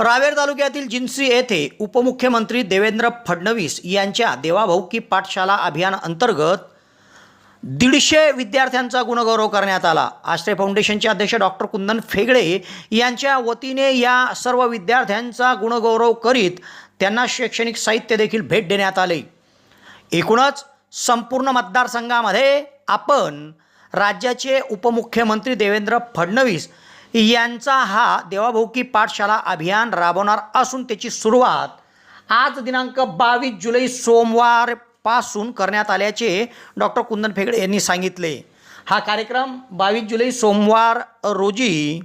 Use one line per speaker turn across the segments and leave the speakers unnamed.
रावेर तालुक्यातील जिन्सी येथे उपमुख्यमंत्री देवेंद्र फडणवीस यांच्या देवाभाऊकी पाठशाला अभियान अंतर्गत दीडशे विद्यार्थ्यांचा गुणगौरव करण्यात आला. आश्रय फाउंडेशनचे अध्यक्ष डॉक्टर कुंदन फेगडे यांच्या वतीने या सर्व विद्यार्थ्यांचा गुणगौरव करीत त्यांना शैक्षणिक साहित्य देखील भेट देण्यात आले. एकूणच संपूर्ण मतदारसंघामध्ये आपण राज्याचे उपमुख्यमंत्री देवेंद्र फडणवीस यांचा हा देवाभोकी पाठशाला अभियान राबवणार असून त्याची सुरुवात आज दिनांक बावीस जुलै सोमवारपासून करण्यात आल्याचे डॉक्टर कुंदन फेगडे यांनी सांगितले. हा कार्यक्रम बावीस जुलै सोमवार रोजी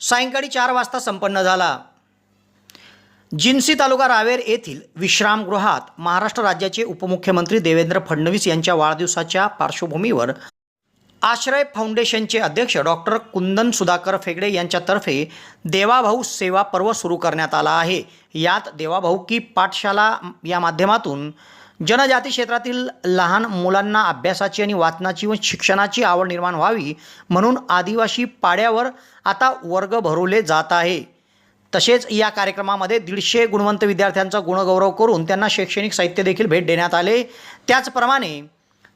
सायंकाळी चार वाजता संपन्न झाला. जिन्सी तालुका रावेर येथील विश्रामगृहात महाराष्ट्र राज्याचे उपमुख्यमंत्री देवेंद्र फडणवीस यांच्या वाढदिवसाच्या पार्श्वभूमीवर आश्रय फाउंडेशनचे अध्यक्ष डॉक्टर कुंदन सुधाकर फेगडे यांच्यातर्फे देवाभाऊ सेवा पर्व सुरू करण्यात आला आहे. यात देवाभाऊ की पाठशाला या माध्यमातून जनजाती क्षेत्रातील लहान मुलांना अभ्यासाची आणि वाचनाची व शिक्षणाची आवड निर्माण व्हावी म्हणून आदिवासी पाड्यावर आता वर्ग भरवले जात आहे. तसेच या कार्यक्रमामध्ये दीडशे गुणवंत विद्यार्थ्यांचा गुणगौरव करून त्यांना शैक्षणिक साहित्य देखील भेट देण्यात आले. त्याचप्रमाणे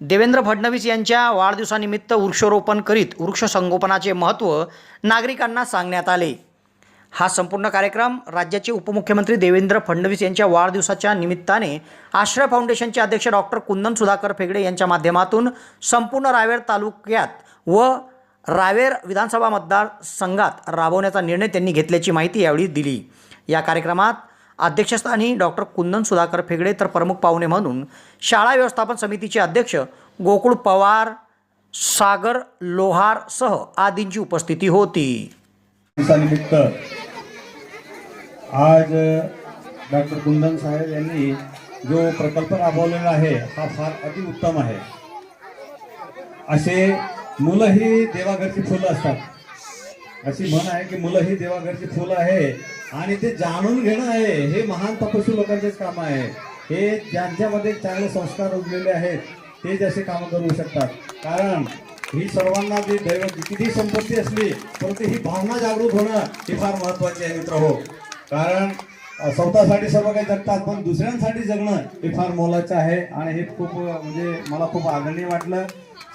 देवेंद्र फडणवीस यांच्या वाढदिवसानिमित्त वृक्षारोपण करीत वृक्षसंगोपनाचे महत्त्व नागरिकांना सांगण्यात आले. हा संपूर्ण कार्यक्रम राज्याचे उपमुख्यमंत्री देवेंद्र फडणवीस यांच्या वाढदिवसाच्या निमित्ताने आश्रय फाउंडेशनचे अध्यक्ष डॉक्टर कुंदन सुधाकर फेगडे यांच्या माध्यमातून संपूर्ण रावेर तालुक्यात व रावेर विधानसभा मतदारसंघात राबवण्याचा निर्णय त्यांनी घेतल्याची माहिती यावेळी दिली. या कार्यक्रमात अध्यक्षस्थानी डॉक्टर कुंदन सुधाकर फेगडे तर प्रमुख पाहुणे म्हणून शाळा व्यवस्थापन समितीचे अध्यक्ष गोकुळ पवार सागर लोहार सह आदींची उपस्थिती होती.
दिवसानिमित्त आज डॉक्टर कुंदन साहेब यांनी जो प्रकल्प राबवलेला आहे हा फार अतिउत्तम आहे. असे मुलं ही देवाघरची फुलं असतात. अशी म्हण आहे की मुलं ही देवाघरची फुलं आहे आणि ते जाणून घेणं आहे. हे महान तपस्वी लोकांचेच काम आहे. हे ज्यांच्यामध्ये चांगले संस्कार उरलेले आहेत तेच असे कामं करू शकतात. कारण ही सर्वांना जी दैव किती संपत्ती असली परंतु ही भावना जागृत होणं ही फार महत्वाची आहे मित्र हो. कारण स्वतःसाठी सर्व काही जगतात पण दुसऱ्यांसाठी जगणं हे फार मोलाचं आहे. आणि हे खूप म्हणजे मला खूप आदरणीय वाटलं.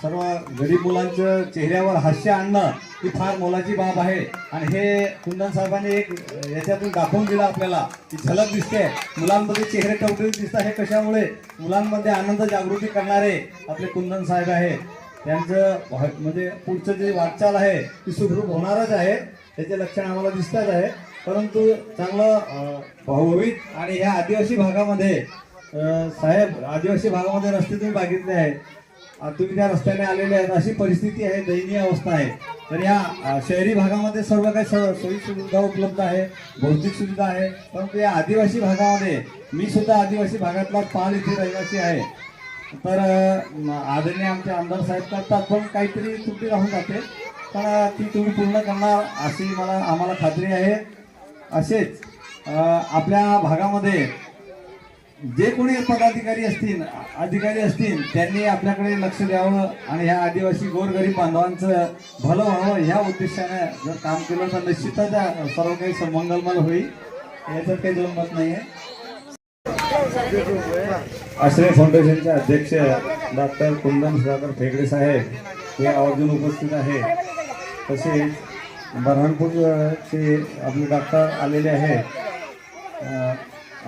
सर्व गरीब मुलांच्या चेहऱ्यावर हास्य आणणं ही फार मोलाची बाब आहे. आणि हे कुंदन साहेबांनी एक याच्यातून दाखवून दिलं आपल्याला की झलक दिसते. मुलांमध्ये चेहरे टवटवीत दिसतात. हे कशामुळे? मुलांमध्ये आनंद जागृती करणारे आपले कुंदन साहेब आहे. त्यांचं म्हणजे पुढचं जे वाटचाल आहे ती सुखरूप होणारच आहे. त्याचे लक्षण आम्हाला दिसतच आहे परंतु चांगलं अं, आणि ह्या आदिवासी भागामध्ये साहेब आदिवासी भागामध्ये रस्ते तुम्ही बघितले आहेत. तुम्ही त्या रस्त्याने आलेले आहेत. अशी परिस्थिती आहे दयनीय अवस्था आहे. तर या शहरी भागामध्ये सर्व काही स- सोयी सुविधा उपलब्ध आहे भौतिक सुविधा आहे. परंतु या आदिवासी भागामध्ये मी सुद्धा आदिवासी भागातला पाल इथे रहिवासी आहे. तर आदरणीय आमचे आमदार साहेब करतात पण काहीतरी त्रुटी राहून जाते. पण ती तुम्ही पूर्ण करणार अशी मला आम्हाला खात्री आहे. असेच आपल्या भागामध्ये जे कोणी पदाधिकारी असतील अधिकारी असतील त्यांनी आपल्याकडे लक्ष द्यावं आणि ह्या आदिवासी गोरगरीब बांधवांचं भलं व्हावं ह्या उद्देशाने जर काम केलं तर निश्चितच सर्व काही मंगलमल होईल. याच्यात काही दोन मत नाही आहे आश्रय फाउंडेशनचे अध्यक्ष डॉक्टर कुंदन सुधाकर फेगडे साहेब हे आवर्जून उपस्थित आहे तसेच बऱ्हाणपूरचे आपले डॉक्टर आलेले आहेत.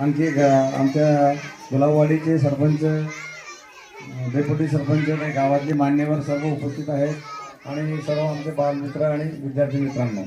आणखी आमच्या गुलाबवाडीचे सरपंच डेप्युटी सरपंच काही गावातले मान्यवर सर्व उपस्थित आहेत. आणि सर्व आमचे बालमित्र आणि विद्यार्थी मित्रांनो.